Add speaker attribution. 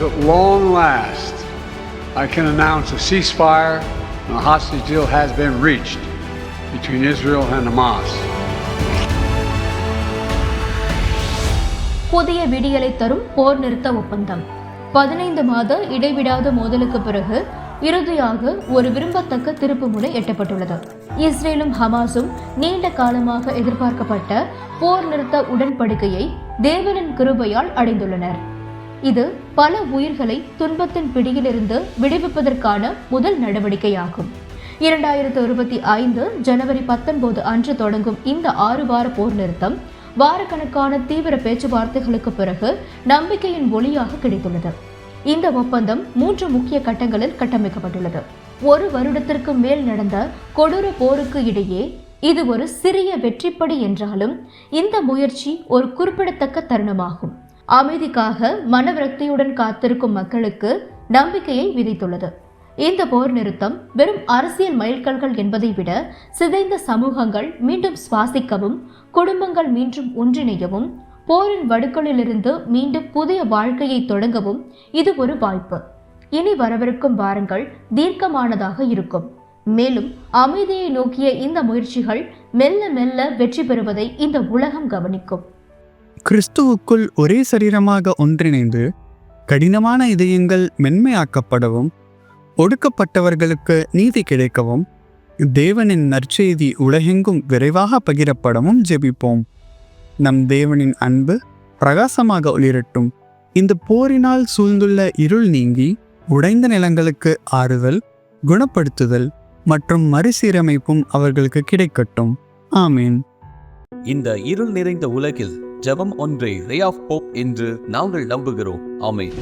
Speaker 1: last, I can announce a ceasefire and a hostage deal has been reached between Israel and Hamas.
Speaker 2: புதிய விடியலை தரும் போர் நிறுத்த ஒப்பந்தம். பதினைந்து மாத இடைவிடாத மோதலுக்கு பிறகு இறுதியாக ஒரு விரும்பத்தக்க திருப்புமுனை எட்டப்பட்டுள்ளது. இஸ்ரேலும் ஹமாஸும் நீண்ட காலமாக எதிர்பார்க்கப்பட்ட போர் நிறுத்த உடன்படிக்கையை தேவனின் கிருபையால் அடைந்துள்ளனர். இது பல உயிர்களை துன்பத்தின் பிடியிலிருந்து விடுவிப்பதற்கான முதல் நடவடிக்கையாகும். இரண்டாயிரத்து இருபத்தி ஐந்து ஜனவரி பத்தொன்பது அன்று தொடங்கும் இந்த ஆறு வார போர் நிறுத்தம் வாரக்கணக்கான தீவிர பேச்சுவார்த்தைகளுக்கு பிறகு நம்பிக்கையின் ஒளியாக கிடைத்துள்ளது. இந்த ஒப்பந்தம் மூன்று முக்கிய கட்டங்களில் கட்டமைக்கப்பட்டுள்ளது. ஒரு வருடத்திற்கு மேல் நடந்த கொடூர போருக்கு இடையே இது ஒரு சிறிய வெற்றிப்படி என்றாலும் இந்த முயற்சி ஒரு குறிப்பிடத்தக்க தருணமாகும். அமைதிக்காக மனவிரக்தியுடன் காத்திருக்கும் மக்களுக்கு நம்பிக்கையை விதித்துள்ளது. இந்த போர் நிறுத்தம் வெறும் அரசியல் மைல்கல்கள் என்பதை விட சிதைந்த சமூகங்கள் மீண்டும் சுவாசிக்கவும் குடும்பங்கள் மீண்டும் ஒன்றிணையவும் போரின் வடுக்களிலிருந்து மீண்டும் புதிய வாழ்க்கையை தொடங்கவும் இது ஒரு வாய்ப்பு. இனி வரவிருக்கும் வாரங்கள் தீர்க்கமானதாக இருக்கும். மேலும் அமைதியை நோக்கிய இந்த முயற்சிகள் மெல்ல மெல்ல வெற்றி பெறுவதை இந்த உலகம் கவனிக்கும்.
Speaker 3: கிறிஸ்துவுக்குள் ஒரே சரீரமாக ஒன்றிணைந்து கடினமான இதயங்கள் மென்மையாக்கப்படவும் ஒடுக்கப்பட்டவர்களுக்கு நீதி கிடைக்கவும் தேவனின் நற்செய்தி உலகெங்கும் விரைவாக பகிரப்படவும் ஜெபிப்போம். நம் தேவனின் அன்பு பிரகாசமாக ஒளிரட்டும். இந்த போரினால் சூழ்ந்துள்ள இருள் நீங்கி உடைந்த நிலங்களுக்கு ஆறுதல் குணப்படுத்துதல் மற்றும் மறுசீரமைப்பும் அவர்களுக்கு கிடைக்கட்டும். ஆமீன்.
Speaker 4: இந்த இருள் நிறைந்த உலகில் ஜெபம் ஒன்றே ரே ஆஃப் போப் என்று நாங்கள் நம்புகிறோம். ஆமை